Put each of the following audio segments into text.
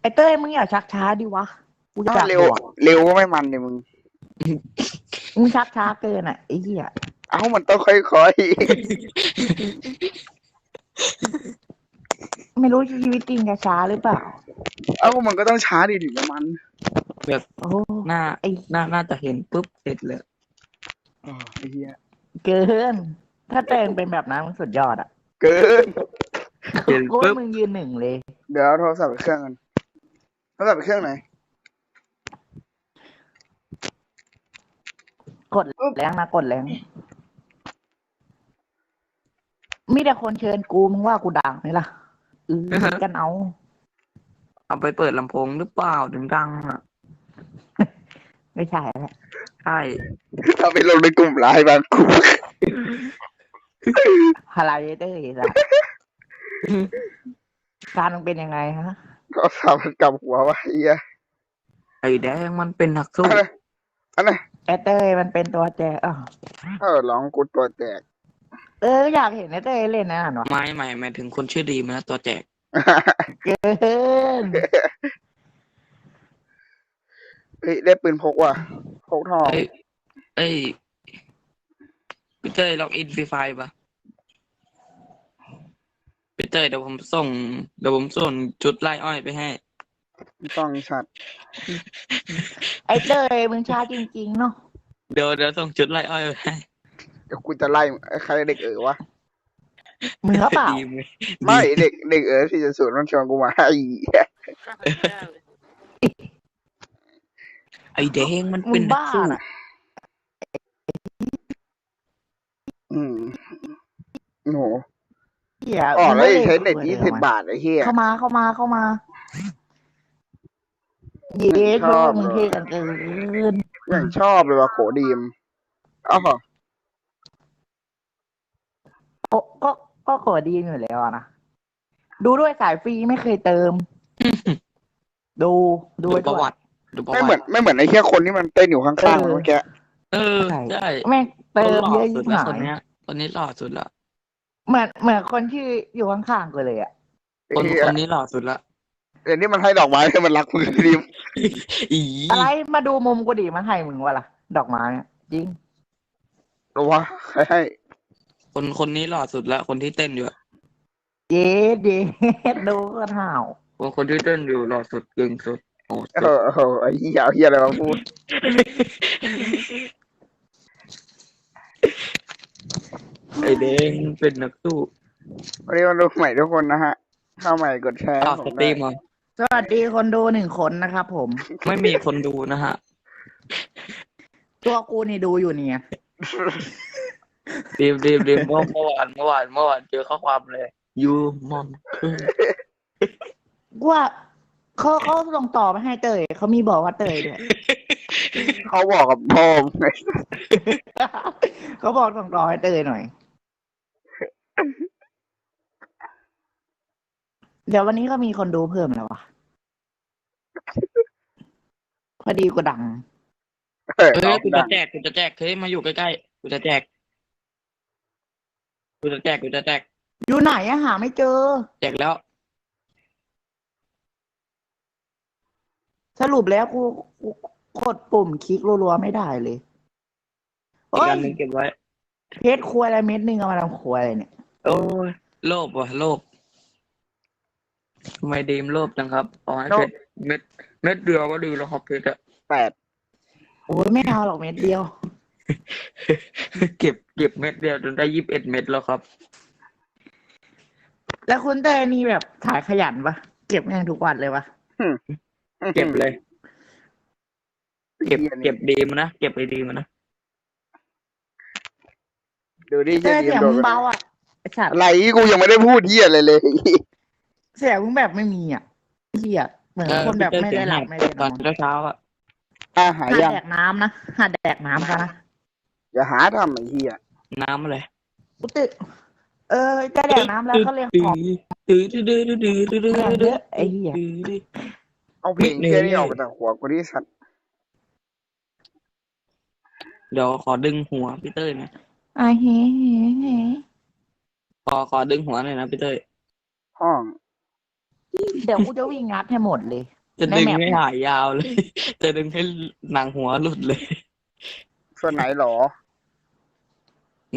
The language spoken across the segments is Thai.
ไอ้เต้ยมึงอย่าชักช้าดิวะกูอยากเร็วบวกเร็วก็ไม่มันเนี่ยมึง มึงชักช้าเกินอะไอ้เหี้ยเอ้ามันต้องค่อยไม่รู้ชีวิตจริงจะช้าหรือเปล่า ๆ เอ้ามันก็ต้องช้าดิถึงจะมันโอ้หน้าไอ้หน้าน่าจะเห็นปุ๊บเสร็จเลย อ๋อไอ้เหี้ยเกิน ถ้าเต้ยเป็นแบบนั้นมึงสุดยอดอะ เกิน เห็นกูปุ๊ว่าบมึงยืนหนึ่งเลย เดี๋ยวเอาโทรศัพท์ไปเครื่องกันโทรศัพท์ไปเครื่องไหนกดแรงนะ กดแรงมีแต่คนเชิญกูมึงว่ากูดังไหมล่ะเออกันเอา เอาไปเปิดลำโพงหรือเปล่าถึงดังอะไม่ใช่แล้วใช่เอาไปลงในกลุ่มไลน์บางกลุ่มอะไรเต้ยล่ะ การมึงเป็นยังไงฮะโทรศัพท์มันกลับหัววะไอ้เหี้ยไอ้แดงมันเป็นนักสู้อันไหนอันไหนไอ้เต้ยมันเป็นตัวแจกอะเออร้องกูตัวแตก เอออยากเห็นไอ้เต้ยเล่นนะหนวะไม่ไม่หมายถึงคนชื่อดีมนะตัวแจก เกินเฮ้ยได้ปืนพกว่ะพกทอง เอ้ยเอ้ยพี่เต้ยล็อกอินฟรีไฟปะ พี่เต้ยเดี๋ยวผมส่งเดี๋ยวผมส่งชุดไล่อ้อยไปให้ ไม่ต้องชัดไอ้เต้ยมึงช้าจริงๆเนาะเดี๋ยวเดี๋ยวส่งชุดไล่อ้อยไปให้เดี๋ยวกูจะไล่มึงไอ้ใครเด็กเอ๋อวะ มึงหรือเปล่า ดีมไม่เด็กเด็กเอ๋อที่จะสูนมันชวนกูมาไอ้เหี้ยไอ้แดงมันมึเป็นงนักบ้าสู้น่ะ อืมโห เหี้ยอ๋อมึงแล้วไม่ใช้เน็ตคุยี่ลสิบวะบาทไอ้เหี้ย เข้ามาเข้ามาเข้ามา เย็ดชอบมึงเลยเท่กันเกินอย่างชอบเลยว่ะโขดีมเอ้าวโอ้ก็ก็ขอดีอยู่แล้วอะนะ ดูด้วยสายฟรีไม่เคยเติม ดูดูดูไว้ประด้วยวัติดูประไม่วัเหมือนติไม่เหมือนไอ้เหี้ยคนที่มันเต้นอยู่ข้างเอๆอเมื่อกี้เออใช่ใช่แม่งเติมคนหเยล่อะสุยิ่ดงแล้วหาคนยเนี้ยคนนี้หล่อสุดละ เหมือนเหมือนคนที่อยู่ข้างๆกูเลยอะ คนไอ้เหี้ยคนนี้หล่อสุดละเดี๋ยวนี้มันให้ดอกไม้ให้มันรักมือดีมอีอะไรมาดูมุมกูดิมันให้มึงวะล่ะ ดอกไม้อะจริงหรอวะใครให้คนคนนี้หล่อสุดละคนที่เต้นอยู่อะเย็ดเย็ดดูกันห่าวคนคนที่เต้นอยู่หล่อสุดเก่งสุดโอ้เออเออไอ้เหี้ยเอาเหี้ยอะไรมาพูด ไอแดงเป็นนักสู้วันนี้มาดูใหม่ทุกคนนะฮะ เข้าใหม่กดแชร์อ้าวผสมตรีได้มเหรอสวัสดีคนดูหนึ่งคนนะครับผม ไม่มีคนดูนะฮะตัวกูนี่ดูอยู่เนี่ยดีมดีมดีมเมื่อเมื่อวานเมื่อวานเมื่อวานเจอข้อความเลยยูมอนคือกูว่าเขาเขาส่งต่อไปให้เตยเขามีบอกว่าเตยด้วยเขาบอกกับพ่อมึงไงเขาบอกส่งต่อให้เตยหน่อย เดี๋ยววันนี้ก็มีคนดูเพิ่มแล้ววะพอดีกูดังเออเฮ้น้ยองกูดัจะงแจกกูจะแจกเฮ้ยมาอยู่ใกล้ๆกูจะแจกกูจะแจกกูจะแจกอยู่ไหนอะหาไม่เจอ แจกแล้ว สรุปแล้วกูกูกดปุ่มคลิกรัวๆไม่ได้เลยอีโอ้กยอันหนึงเก็บไว้ เพชรครัวอะไรเม็ดหนึงเอามาทำครัวอะไรเนี่ย โอ้ยโลภว่ะโลภ ทำไมดีมโลภจังครับขอให้เพชรเม็ดเม็ดเดียวก็ดีแล้วครับเพชรอะแปดโอ้ยไม่เอาหรอกเม็ดเดียว เก็บเก็บเม็ดเดียวจนได้ยี่สิบเอ็ดเม็ดแล้วครับ แล้วคุณเตยนี่แบบขายขยันปะเก็บแม่งทุกวันเลยวะเก็บเลย เก็บหี้ยนี่เก็บดีมานะเก็บไปดีมานะดูดิเตเหี้ยยดีเสียงโดมึนงเบาอะไอ้สัตว์อะไรกูยังไม่ได้พูดเหี้ยอะไรเลย เสียงมึงแบบไม่มีอะเฮียเหมือนคนแบบไม่ได้หลับไม่ได้นตออนนเช้าๆอะอาหาหายังแดกน้ำนะหาแดกน้ำกันนะอย่าหาทำไอ้เหี้ยน้ำอะไรกูตึเออจะแดกน้ำแล้วก็เรียกของตื้อตื้อตื้อตื้อตื้อตื้อตื้อตื้อตื้อไอ้เหี้ยเอาเพลงเหี้ยนี่ออกมาจากหัวกูที่สัตว์เดี๋ยวขอดึงหัวพี่เต้ยหนะอ่าเฮ้เฮ้เฮ้ขอขอดึงหัวหน่อยนะพี่เต้ยห้อง เดี๋ยวกูจะวิ่งงัดให้หมดเลย จะในดึงแมปให้หายยาวเลย จะดึงให้หนังหัวหลุดเลย ส่วนไหนหรอ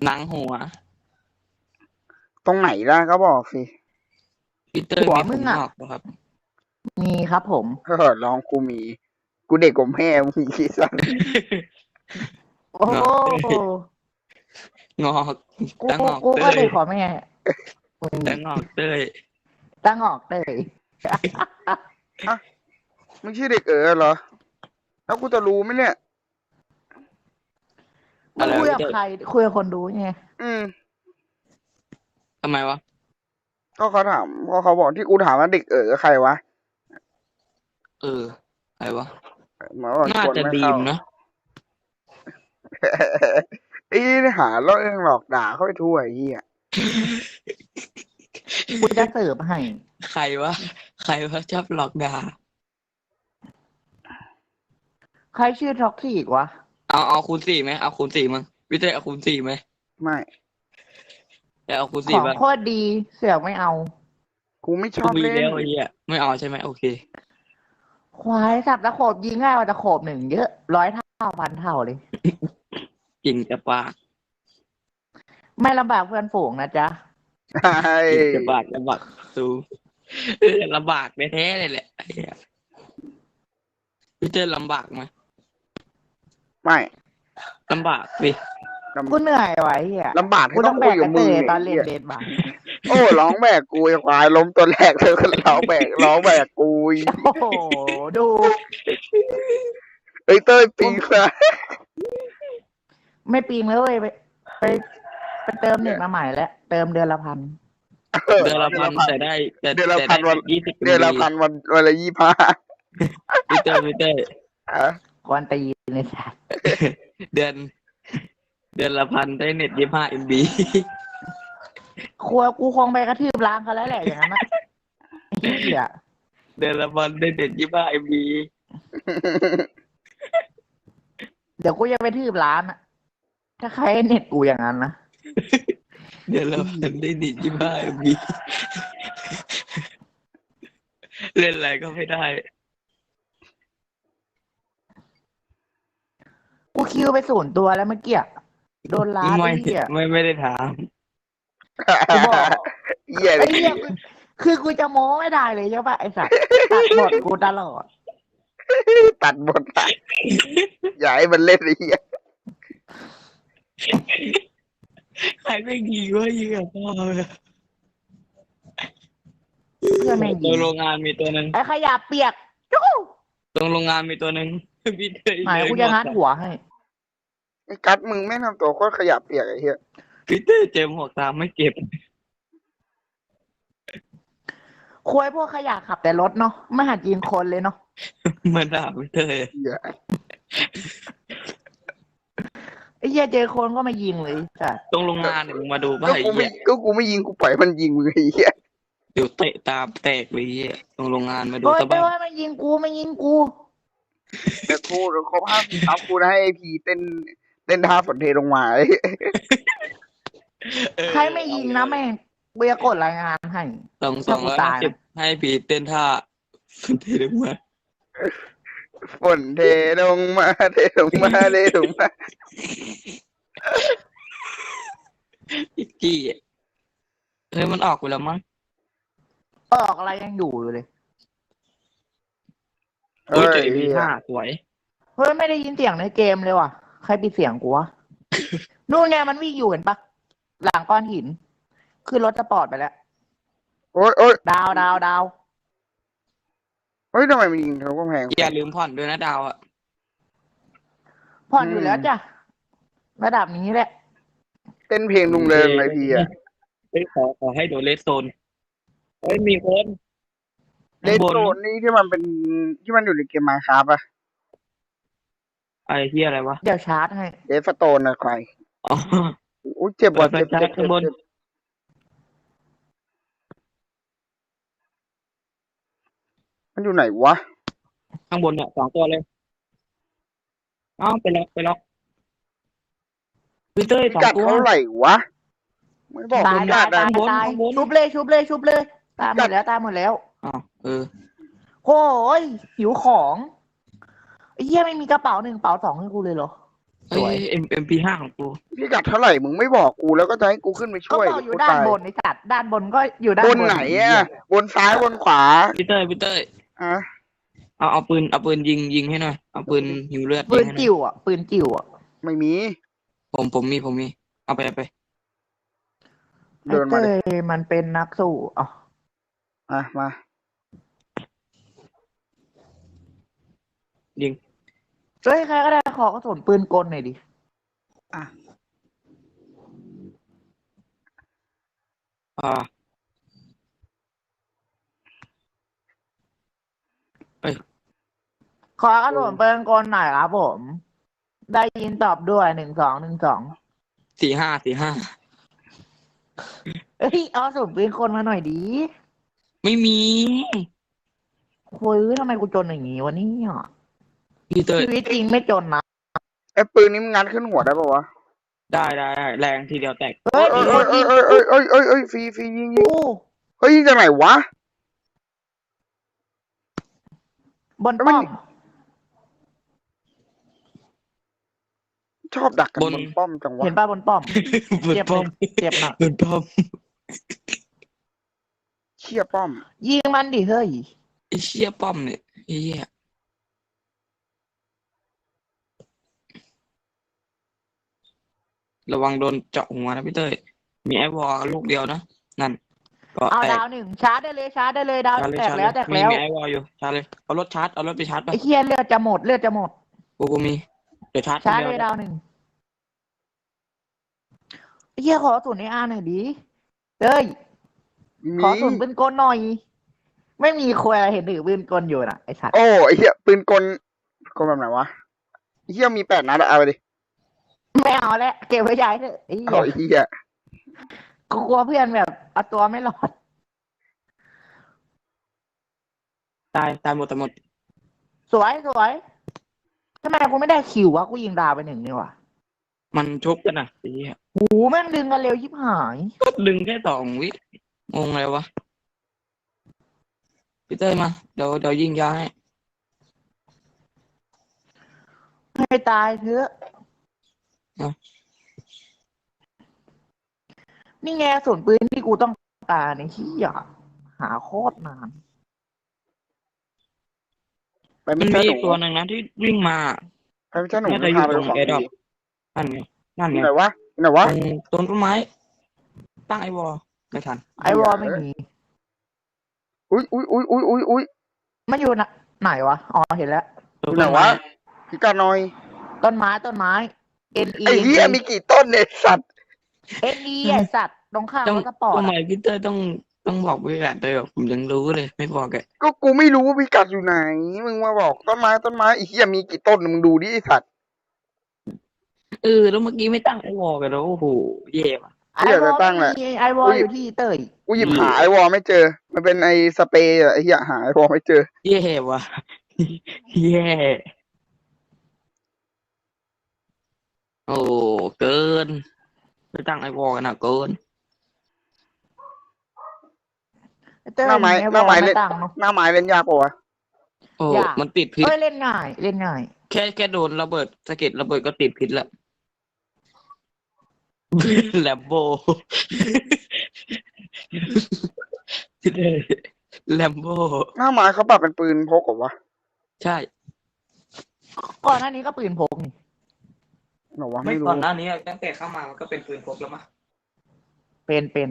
หนังหัว ตรงไหนล่ะก็บอกสิพีเตอร์หัวมีมึผมงอะงอกปะครับ มีครับผมเออลองกูมี กูเด็กกว่าแม่มึงคิดสั้นโอ้โหงอกกูตั้งงอกกูเต้ก็ยเลยขอแม่มึงตั้งงอกเต้ย ตั้งออกเลยมึงชื่อเด็กเออเหรอ แล้วกูจะรู้ไหมเนี่ย มึงคุยกับใครคุยกับคนดูไง อืม ทำไมวะ ก็เขาถามก็เขาบอกที่กูถามว่าเด็กเออใครวะ เออ ใครวะ หมอบอกน่าชวนจะไม่ดีเข้ามนะไอ้นี่หาเรื่องหลอกด่าเข้าไปทั่วไอ้เหี้ย กูจะเสิร์ฟให้ ใครวะใครวะชอบหลอกด่าใครชื่อท็อกซี่อีกวะ เอาเอาคูณสี่ไหมเอาคูณสี่มั้งพี่เต้เอาคูณสี่ไหมไม่แต่เอาคูณขสี่องป่ะโคตรดีเสือกไม่เอา กูไม่ชกูอบมีเล่นแล้วไอ้เหี้ยไม่เอาใช่ไหมโอเค ควายสับตะโขบยิงง่ายกว่าตะโขบหนึ่งเยอะร้อยเท่าพันเท่าเลยจริงจะปากไม่ลำบากเพื่อนฝูงนะจ๊ะ ใช่จริงจะบากลำบากสู้เออลำบากแท้ๆเลยแหละไอ้เหี้ยพี่เต้ลำบากไหมไม่ลำบากดิกูเหนื่อยไว้เฮียลำบากกูที่ต้ต้อองงแบคุยกกกัระบเตมึงยตอนไอ้เล่นเหี้ยเดดบังโอ้ร้องแบกกูไอ้ควายล้มตัวแรกเธอก็ร้องแบกร้องแบกกูอีกโอ้โหดูเอ้ยเต้ยปีค่ะไม่ปีงเลยเว้ยไปไป ไปเติมเน็ตมาใหม่แล้วเติมเดือนละพันเดือนละพันแต่ได้แต่เดือนละแต่พัได้นวันยี่สิบเดือนละพันวันวันละยี่ห้าพี่เต้พี่เต้อะกวนตีนในสัตว์เดือน เดือนละพันได้เน็ตยี่ห้าเอ็มบีครัวกูคงไปกระทืบร้านเขาแล้วแหละอย่างนั้นนะเฮียเดือนละพันได้เน็ตยี่ห้าเอ็มบีเดี๋ยวกูจะไปทืบร้านอะถ้าใครให้เน็ตกูอย่างนั้นนะ เดือนละพันได้เน็ตยี่ห้าเอ็มบีเล่นอะไรก็ไม่ได้ กูคิวไปศูนย์ตัวแล้วเมื่อกี้อะโดนร้านไม่ไอ้เหี้ยไม่ไม่ได้ถามกูบอกเหี้ยเลไอ้ยเหี้ยคือคือกูจะโม้ไม่ได้เลยใช่ปะไอ้สัตว์ตัดบทกูตลอด ตัดบทตัดอย่าให้มันเล่นไอ้เหี้ย ใครไม่ดีวะยิงกับพ่อเลยเพื่อนแม่งตรยิงงโรงงานมีตัวหนึ่งไอ้ขยะเปียกจู้ตรงโรงงานมีตัวหนึ่งพี่เตยไหนกูจะงัดหัวให้ ไอ้กัดมึงแม่งทำตัวโคตรขยับเปียกไอ้เหี้ยพี่เตยเจมหัวตามไม่เก็บ ควยพวกขยะขับแต่รถเนาะไม่หัดยิงคนเลยเนาะมาด่าพี่เตยเหี้ย ไอ้เหี้ยเจอคนก็มายิงเลยจ้ะตรงโรงงานเนี่ยมึงมาดูป่ะก็ไอ้กูไม่เหี้ยก็กูไม่ยิงกูปล่อยมันยิงมึงไอ้เหี้ยเดี๋ยวเตะตามแตกเลยไอ้เหี้ยตรงโรงงานมาดูโอ้ยซะไม่บ้างว่ามายิงกูมายิงกูแต่กูเดี๋ยวครบห้าปีครับกูให้ไอ้พีเต้นเต้นท่าฝนเทลงมาไอ้เออใครไม่ยิงนะแม่งกูจะกดรายงานให้ สองสองร้อยถ้ากูตาห้ายสิบให้ผีเต้นท่าเทลงมา ฝนเทลงมาเทลงมาเทลงมาจี้อะเฮ้ยมันออกไปแล้วมั้งออกอะไรยังอยู่อยู่เลย โอ้ยเจอพีห้าสวย เฮ้ยไม่ได้ยินเสียงในเกมเลยว่ะ ใครปิดเสียงกูวะ นู่นไงมันวิ่งอยู่เห็นปะ หลังก้อนหินขึ้นรถสปอร์ตไปแล้ว โอ๊ยโอ๊ยดาวดาวดาว เฮ้ยทำไมมันยิงเขาก็แพงอย่าลืมผ่อนด้วยนะดาวอะผ่อนอยู่แล้วจ้ะระดับนี้แหละ เต้นเพลงลุงเริงเลยพี่อะเฮ้ยขอขอให้โดนเลสโซนเฮ้ยมีคนเลนโซนนี่ที่มันเป็นที่มันอยู่ในเกมมาครับอะไอ้เหี้ยอะไรวะเดี๋ยวชาร์จให้เลสโตนอะใครอ๋ออุ้ยเจ็บว่ะเปิเจ็ดบไฟเจ็บข้างบนเจ็บ มันอยู่ไหนวะ ข้างบนเนี่ยสองตัวเลยอ้าวไปล็อกไปล็อกพีเตอร์สองกัดตัว เท่าไหร่วะ ไม่บอกตายคุณตากัยดตาอะยข้างบนตายข้างบน ชุบเลยชุบเลยชุบเลย ตายหมดแล้วตายหมดแล้วอ้าวเออ โอ้ยหิวของไอ้เหี้ยไม่มีกระเป๋าหนึ่งกระเป๋าสองให้กูเลยเหรอเอ้ยเอ็มเอ็มพีห้าของกู พี่กัดเท่าไหร่มึงไม่บอกกูแล้วก็จะให้กูขึ้นไปก็ช่วยบอกอยู่กูด้านตายบนไอ้สัตว์ด้านบนก็อยู่ด้านบบนนไหนอะ บนซ้ายบนขวา พี่เต้ยพี่เต้ย อะเอาเอาปืนเอาปืนยิงยิงให้หน่อยเอาปืนหิวเลือดปืยินงให้หน่อยจิ๋วอะปืนจิ๋วอะไม่มี ผมผมมีผมมี เอาไปเอาไปไอ้เดินมาเต้เลยยมันเป็นนักสู้อะอะมา ยิง เฮ้ยใครก็ได้ขอกระสุนปืนกลหน่อยดิอะอ่า ขอกระสุนปืนกลหน่อยครับผม ได้ยินตอบด้วยหนึ่งสองหนึ่งสองสี่ห้าสี่ห้าเอ้ยเอากระสุนปืนกลมาหน่อยดิไม่มีโอ้ยทำไมกูจนอย่างงี้วะเนี่ยพี่เต้ยชีวิตจริงไม่จนนะไอ้ปืนนี้มันงัดขึ้นหัวได้ปะวะได้ได้ได้แรงทีเดียวแตกเฮ้ยเอ้ยมีคเอ้นยยิเอ้งยเอ้ยเอ้ยเอ้ยเอ้ยฟรีฟรียิงยิงกู เฮ้ยยิงจากไหนวะ บนป้อม ชอบดักกันบนป้อมจังวะเห็นป่ะบนป้อมบนเจ็บป้อมเลยเจ็บหนักบนป้อมเชี่ยป้อม ยิงมันดิเฮ้ย ไอ้เชี่ยป้อมเนี่ยไอ้เหี้ยระวังโดนเจาะหัวนะพี่เต้ยมีไอวอลลูกเดียวนะ นั่น ก็เอาแตกดาวหนึ่งชาร์จได้เลยชาร์จได้เลยดาวชาร์จเลยแตกชาร์จแล้วเลแตยกมีแล้วมีไอวอลอยู่ชาร์จเลยเอารถชาร์จเอารถไปชาร์จไปไอ้เคียเลือดจะหมดเลือดจะหมด กูกูมีเดี๋ยวชาร์จชาร์จคนเลเดียยวดาวหนึ่งไอ้เคียขอสูนในอาหน่อยดิเฮ้ยมีขอสูนปืนกลหน่อย ไม่มีควยอะไรเห็นถือปืนกลอยู่น่ะไอ้สัตว์โอ้ไอ้เหี้ยปืนกลกลแบบไหนวะไอ้เหี้ยมีแปดนัดอะเอาไปดิไม่เอาแล้วเก็บไว้ใช้เถอะไอ้เหี้เอายไอ้เหี้ย กูกลัวเพื่อนแบบเอาตัวไม่รอด ตายตายหมดตายหมด สวยสวยทำไมกูไม่ได้คิววะกูยิงดาวไปหนึ่งนี่วะมันชกกันนะไอ้เหี้ยโหแม่งดึงกันเร็วยิบหาย ก็ดึงแค่สองวิงงอะไรวะพี่เต้ยมา เดี๋ยวเดี๋ยวยิงยาให้ให้ตายเถอะ นี่ไงส่วนปืนที่กูต้องการในที่อยากหาโคตรนาน ไปมัไม่นใช่มีหอีนูกตัวหนึ่งนะที่วิ่งมาไปไม่ใช่หนูน่าจะอยู่พาไปตรงของแอร์ดรอปดีนั่นไงนั่นไงไหนวะไหนวะตรงต้นไม้ ตั้งไอวอลไม่ทันไอวอลไม่มี อุ้ยอุ้ยอุ้ยอุ้ยอุ้ยอุ้ย มันอยู่ไหนไหนวะ อ๋อเห็นแล้วตรงไหนต้นวะไม้พี่กาหน่อยต้นไม้ต้นไม้ N E ไอ้เหี้ยมีกี่ต้นเนี่ยสัตว์ N E ไอสัตว์ตรงข้างต้องรถสปอร์ตทำไมอะพี่เต้ยต้องต้องบอกพี่แอนเตยผมยังรู้เลย ไม่บอกแกก็กูไม่รู้ว่าพี่กัดอยู่ไหน มึงมาบอกต้นไม้ต้นไม้ไอ้เหี้ยมีกี่ต้นมึงดูดิไอ้สัตว์เออแล้วเมื่อกี้ไม่ตั้งไอวอลกันแล้วโอ้โหเย่ว่ะไอวอลไม่มีไอวอลอยู่ที่เตยกูหยิบอืมหาไอวอลไม่เจอ มันเป็นไอสเปรย์อะไอ้เหี้ยหาไอวอลไม่เจอ เย่ว่ะเย่โอ้เกิน ไม่ตั้งไอวอลกันนะเกินเตยหน้าไม้ไอหวอน้าลไม้ไม่เล่นตั้งเนาะหน้าไม้เล่นยากปะวะโอ้ ยาก มันติดพิษ เอ้ยเล่นง่าย เล่นง่าย แค่แค่โดนระเบิดสะเก็ดระเบิดก็ติดพิษแล้วแลมโบแลมโบ หน้าไม้เขาปรับเป็นปืนพกเหรอวะ ใช่ ก่อนหน้านี้ก็ปืนพกนี่เหรอวะไม่ไม่รู้ก่อนหน้านี้ตั้งแต่เข้ามามันก็เป็นปืนพกแล้วมั้งเป็นเป็น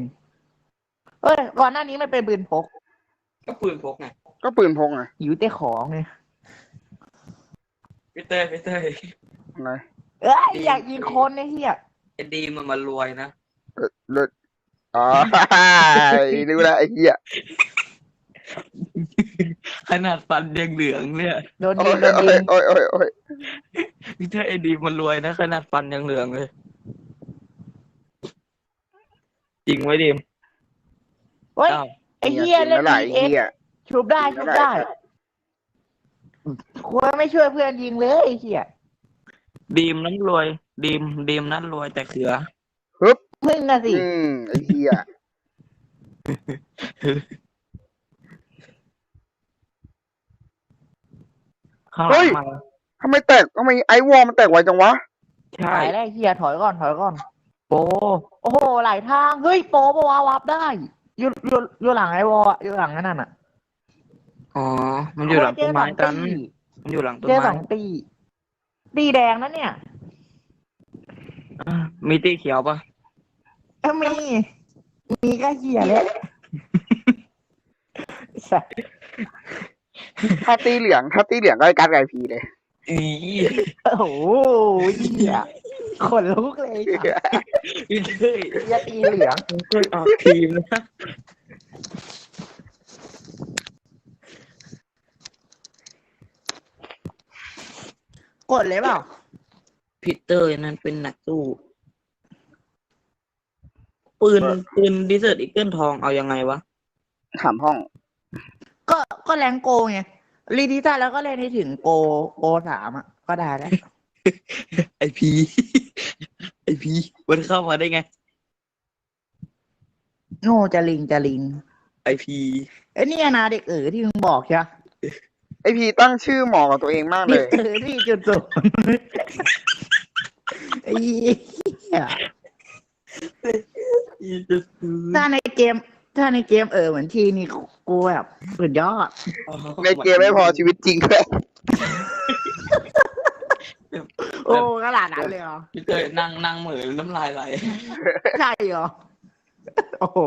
เอ้ยก่อนหน้านี้ไม่เป็นปืนพกก็ปืนพกไงก็ปืนพกไงอยู่แต่ของไงพี่เต้ยพี่เต้ยอะไรเอ้ยอยากยิงคนไอ้เหี้ยไอ้ดีมันมารวยนะเออเลิศอ๋อรู้แล้วไอ้เหี้ย ขนาดฟันยังเหลืองเนี่ยโดนโอ้ยิยงโดนโอ้ยิยงโอ้ยโอ้ยโอ้ยพี่เต้ยไอ้ดีมันรวยนะขนาดฟันยังเหลืองเลย จริงไว้ดิมเฮ้ย อ้าวไอ้เหี้ยเล่นไหลเอ็กเหี้ย ชุบได้ชุบได้ควรไม่ช่วยเพื่อนยิงเลยไอ้เหี้ยดีมนั้นรวย ดีมดีมนั้นรวยแต่เขือมึงอะสิ อืมไอ้เหี้ย ข้างเฮ้ยมาทำไมแตกทำไมไอวอลมันแตกไวจังวะ ใช่ถอยได้เฮียถอยก่อนถอยก่อนโอ้โอ้โหหลายทางเฮ้ยโปะปะวะวับได้อยู่อยู่อยู่หลังไอ้วอลอะอยู่หลังนั่นน่ะอ๋อ มันอยู่หลังต้นไม้กันเจอสองตีมันอยู่หลังต้นเจอไม้สองตีตีแดงนะเนี่ยอะมีตีเขียวปะเอ้ยมีมีก็เฮียแล้วสัส ถ้าตีเหลืองถ้าตีเหลืองก็ไอ้การดไก่พีเลยอีโอ้โหเฮียขนลุกเลยค่ะพี่เต้ยเฮียตีเหลืองผมเคยออกทีมนะกดเลยเปล่าพีเตอร์นั้นเป็นนักสู้ปืนปืนดิเซอร์อีเกิลทองเอายังไงวะถามห้อง ก็ก็แรงโกไงรีดิซ่าแล้วก็เล่นให้ถึงโกโกสามอะ ก็ได้แล้ว ไอพีไอพีมันเข้ามาได้ไงโง่จะลิงจะลิงไอพีไอ้นี่นะเด็กเอ๋อที่มึงบอกใช่ปะไอพีตั้งชื่อเหมาะกับตัวเองมากเลเด็กย เอ๋อที่จุดศูนย์ไอ้เหี้ยถ้าในเกม ถ้าในเกมเออเหมือนทีนี่กูแบบสุดยอด ในเกมไม่พอชีวิตจริงด้วยโอ้ขนาดนั้นเลยเหรอพี่เตยนั่งนั่งเหมือนน้ำลายไหลใช่เหรอ โอ้โห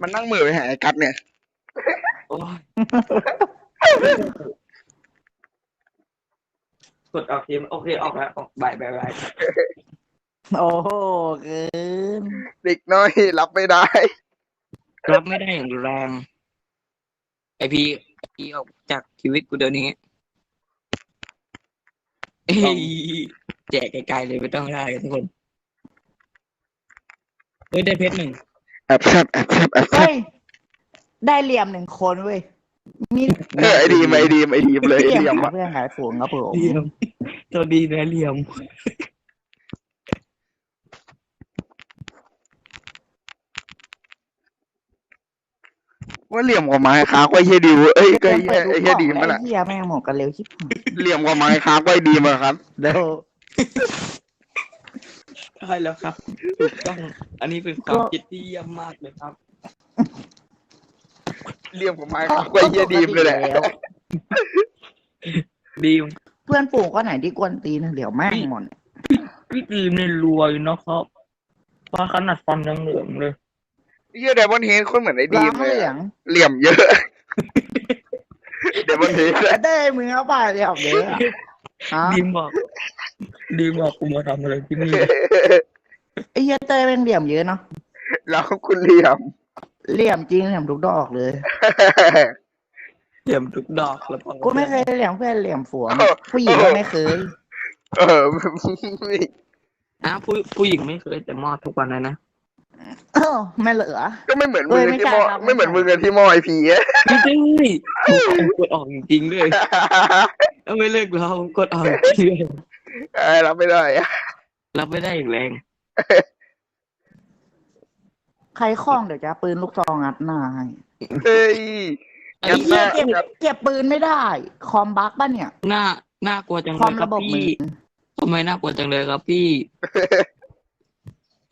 มันนั่งมือไปหาไอ้กัดเนี่ย โอ้ยกดออกทีมโอเคออกแล้วออกบายบายบาย โอ้โหเกินเด็กน้อยรับไม่ได้ รับไม่ได้อย่างแรง ไอพีไอพีออกจากชีวิตกูเดี๋ยวนี้เอ้ยแจกไกลๆเลยไม่ต้องได้กันทุกคนเฮ้ยได้เพชรหนึ่งแอบแซบแอบแซบแอบแซเฮ้บยได้เหลี่ยมหนึ่งคนเว้ย มีเออไอดีมไอดีมไอดีมเลยไอเหลี่ดียมมหาอะ เพื่อนขายฝูงครับผม เหลี่ยมตัวดีนะเหลี่ยม ว่าเหลี่ยมกว่าไม้ค้าก็ไอ้เฮียดิวเอ้ยก็ไอ้เฮียไอ้เฮียดีมมันไอ้อะเหี้ยแม่งหมดกันเร็วชิบหายเหลี่ยมกว่าไม้ค้าก็ไอ้ดีมอะครับ เดี๋ยวใช่แล้วครับถูกต้องอันนี้เป็นความคิดที่เยี่ยมมากเลยครับ เหลี่ยมกว่าไม้ค้าก็ไอ้เฮียดีมเลยแหละแล้วดีมเพื่อนปู่ก็ไหนที่กวนตีนเดี๋ยวแม่งหมดพี่ดีมเนี่ยรวยเนาะครับฟ้าขนาดฟันยังเหลืองเลย เฮียเดมอนเฮดคนเหมือนไอ้ดีร้อมงเลยเหลืออะงเหลี่ยมเยอะเดมอนเฮดเต้ยมึงเอาไปเหลี่ยมเยอะอะฮะดีมบอกดีมบอกกูมาทำอะไรที่นี่ไอ้เหี้ยเต้ยแม่งเหลี่ยมเยอะเนาะแล้วคุณเหลี่ยม เหลี่ยมจริงเหลี่ยมทุกดอกเลยเหลี่ยมทุกดอกแล้วกูไม่เคยเหลี่ยมเพื่อนเหลี่ยมผัวผู้หญิงก็ไม่เคย เอออะผู้ผู้หญิงไม่เคยแต่มอดทุกวันเลยนะเออ ไม่เหลือ ก็ไม่เหมือนเอ้มืยอไม่ที่ใช่มอครับไม่เหมือนไม่มืใช่อที่มอไอพีอะไม่ได้กดออกจริงๆด้วยเอาไม่เลิกเรากดออกจริงๆด้วยเออรับไม่ได้อะรับไม่ได้อย่างแรง ใครคล้องเดี๋ยวจะปืนลูกซองงัดหน้าให้เฮ้ยไอ้ไอ้เหี้เหี้ยยเก็บเก็บปืนไม่ได้ คอมบักป่ะเนี่ย หน้าน่ากลัวจังคเลอมยครับระบบมืพี่อทำไมน่ากลัวจังเลยครับพี่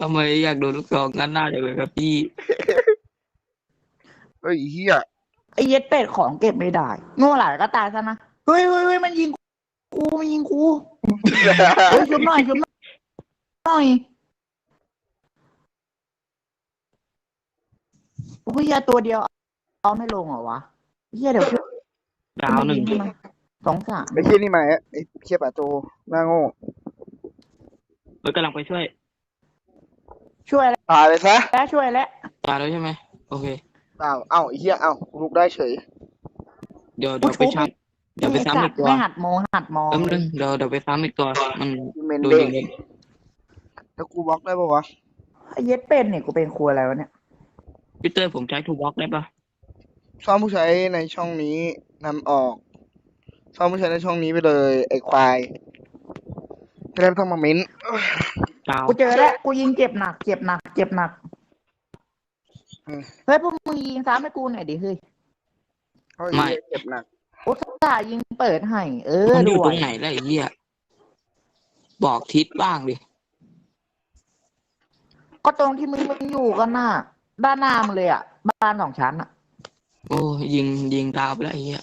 ทำไมอยากโดนลูกซองกันหน้าจังเลยครับพี่ เฮ้ยเฮียไอ้เย็ดเป็ดของเก็บไม่ได้โง่หลายก็ตายซะนะ เฮ้ยเฮ้ยเฮ้ยมันยิงกูมันยิงกูเฮ้ยชุบหน่อยชุบหน่อยโอ้ยเหี้ยตัวเดียว เอาไม่ลงเหรอวะเฮียเดี๋ยวดาวหนึ่งยิให้มัสองสามไอ้เฮียนี่มาไอ้เฮียป่าโจหน้าโง่เฮ้ยกำลังไปช่วย ช่วยตายเลยซะแล้วช่วยแล้วตายแล้วใช่ไหมโอเค อ้าวเอ้าไอ้เฮียเอ้าลุกได้เฉย เดี๋ยวเดี๋ยวไปชักเดี๋ยวไปซ้ำอีกตัวไม่หัดมองหัดมองแป๊บนึงเดี๋ยวเดี๋ยวไปซ้ำอีกตัวมันเมนโดนเด้ยิงเลยแล้วกูบล็อกได้ปะวะไอ้เย็ดเป็ดเนี่ยกูเป็นครัวอะไรวะเนี่ยพี่เตอร์ผมใช้ทูบ็อกได้ปะซ่อมผู้ใช้ในช่องนี้นำออกซ่อมผู้ใช้ในช่องนี้ไปเลย ไอ้ควายจะได้ไม่ต้องมาเม้น ดาวกูเจอแล้วกูยิงเจ็บหนัก เจ็บหนัก เจ็บหนักเฮ้ยพวกมึงยิงซ้ำให้กูหน่อยดิเฮ้ยเพราะไอ้ไม่เหี้ยเจ็บหนักอุตส่าห์ยิงเปิดให้เออมันอยู่ด้วตรยงไหนล่ะไอ้เหี้ยบอกทิศบ้างดิก็ตรงที่มึงมึงอยู่กันน่ะด้านหน้ามึงเลยอะบ้านสองชั้นอะโอ้ยิงยิงดาวไปแล้วไอ้เหี้ย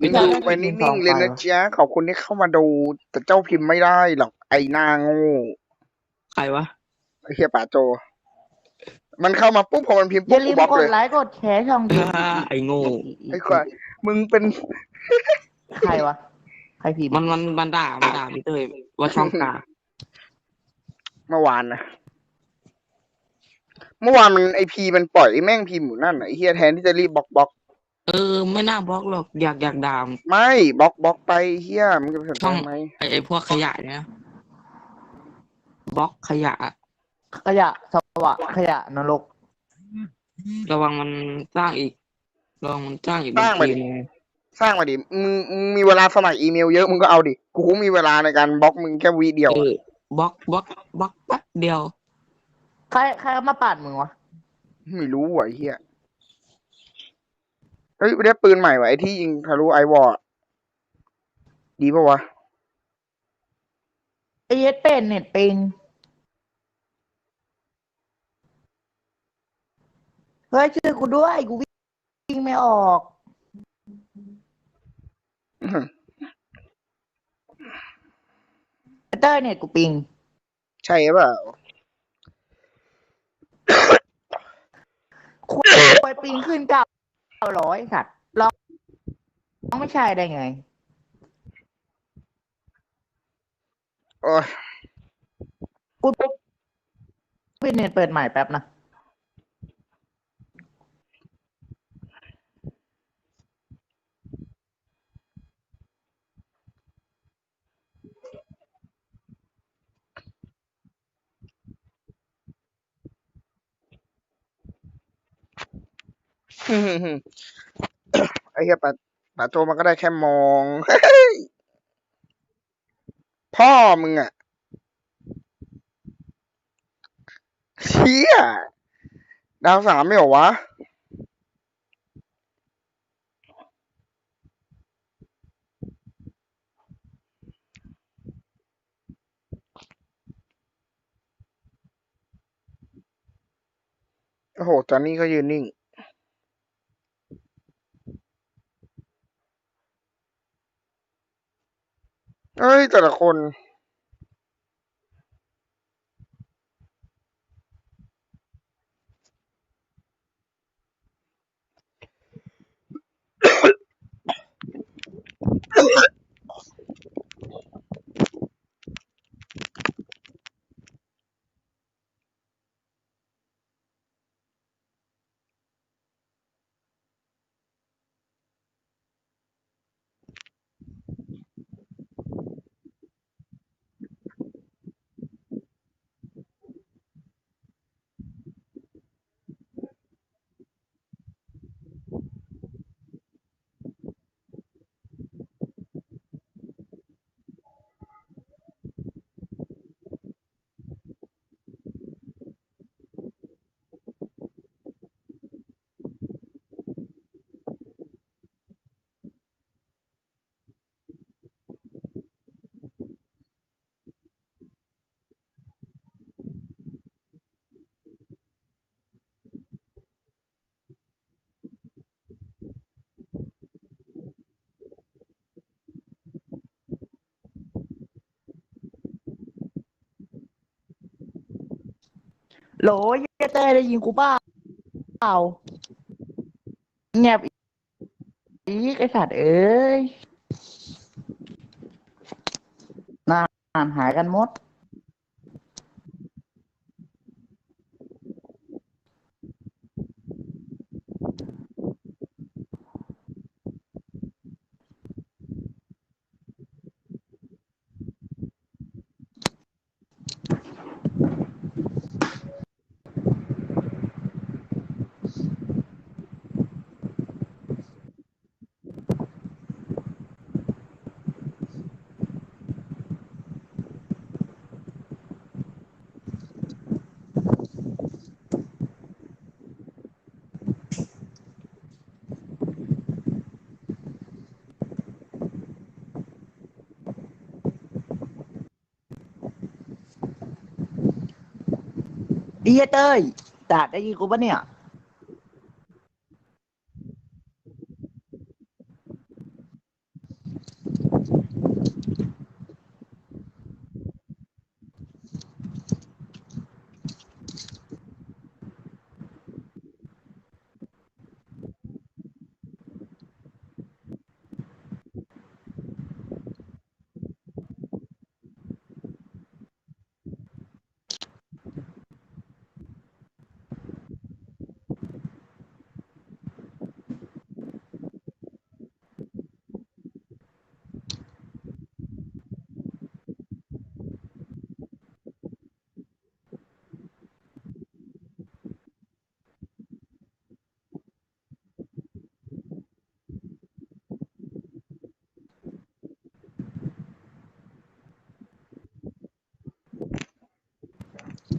นี่ดูไปนิ่งๆเลยนะจ๊ะขอบคุณที่เข้ามาดู แต่เจ้าพิมพ์ไม่ได้หรอกไอ้หนางโง่ใครวะไอ้เฮียป่าโจ มันเข้ามาปุ๊บพอมันพิมพ์อปุ๊บย่าลืกูมบล็อกกเลดยไลค์กดแชร์ช่องดีไอ้โง่ไอ้ควายมึงเป็นใครวะ ใครพิมพ์มันมันมันด่ามันด่าพี่เต้ยว่าช่องกากเมื่อวานนะเมื่อวานมันไอพีมันปล่อยไอ้แม่งพิมพ์อยู่นั่นน่ะไอ้เฮียแทนที่จะรีบบล็อกบล็อก เออ ไม่น่าบล็อกหรอกอยากอยากด่าไม่บล็อกบล็อกไปเฮียมึงจะไปสนใจช่องไหมไอ้ไอ้พวกขยะเนี่ยบล็อกขยะ ขยะสวะขยะนรก ระวังมันสร้างอีกระวังมันสร้างอีกเป็นทีมไงสร้างมาดิมึงมึงมีเวลาสมัครอีเมลเยอะมึงก็เอาดิกูก็มีเวลาในการบล็อกมึงแค่วีเดียวเออบล็อกบล็อกบล็อกแป๊บเดียว ใครใครเอามาปาดมึงวะไม่รู้ว่ะไอ้เฮียเฮ้ยได้ปืนใหม่ว่ะไอ้ที่ยิงทะลุไอวอร์ดีปะวะไอเอสเป็นเน็ตปิงเฮ้ยช่วยกูด้วยกูวิ่งไม่ออกอื้อหือไอ้เต้ยเน็ตกูปิง ใช่เปล่าคุยไปปิงขึ้นเก้าร้อยสัตว์ลองลองไม่ใช่ได้ไง โอ้ยกูปุ๊บปิดเน็ตเปิดใหม่แป๊บนะ ไอ้เหี้ยป่าป่าโจมันก็ได้แค่มอง พ่อมึงอะเชี่ยดาวสามไม่เหรอวะโอ้โห ตอนนี้ก็ยืนนิ่ง เอ้ย แต่ละคน โหลยเหี้ยเต้ได้ยินกูเปล่าเปล่าเงียบอีกไอสัตว์เอ้ยนานหายกันหมด ไอ้เหี้ยเต้ยตาได้ยินกูปะเนี่ย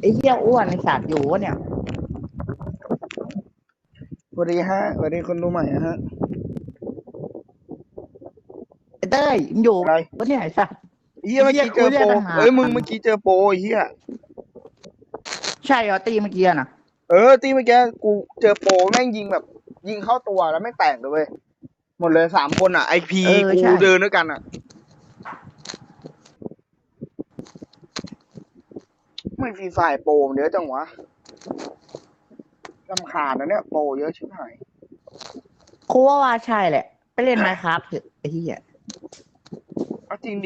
อ้เหี้ยอ้วนไอ้สัตว์อยู่วะเนี่ยสวัสดีฮะสวัสดีคนดูใหม่นะฮะไอ้เต้ยมึงอยู่อะไรปะเนี่ยไอ้สัตว์ เฮียเมื่อกี้เจอเรียโปกรทหารเอ้ยมึงเมื่อกี้เจอโปรไอ้เฮียใช่เหรอตีเมื่อกี้อะนะเออตีเมื่อกี้กูเจอโปรแม่งยิงแบบ ยิงเข้าตัวแล้วไม่งแตกเลยเว้ยหมดเลยสามคนอะไอพีกูเดินด้วยกันอะ ไม่ ฟรีไฟล์โปรมันเยอะจังวะลำคาญนะเนี่ยโปรเยอะชิบหายกูว่าว่าใช่แหละ ไปเล่นไมครับเถอะไอ้เหี้ยเอาจริงดิ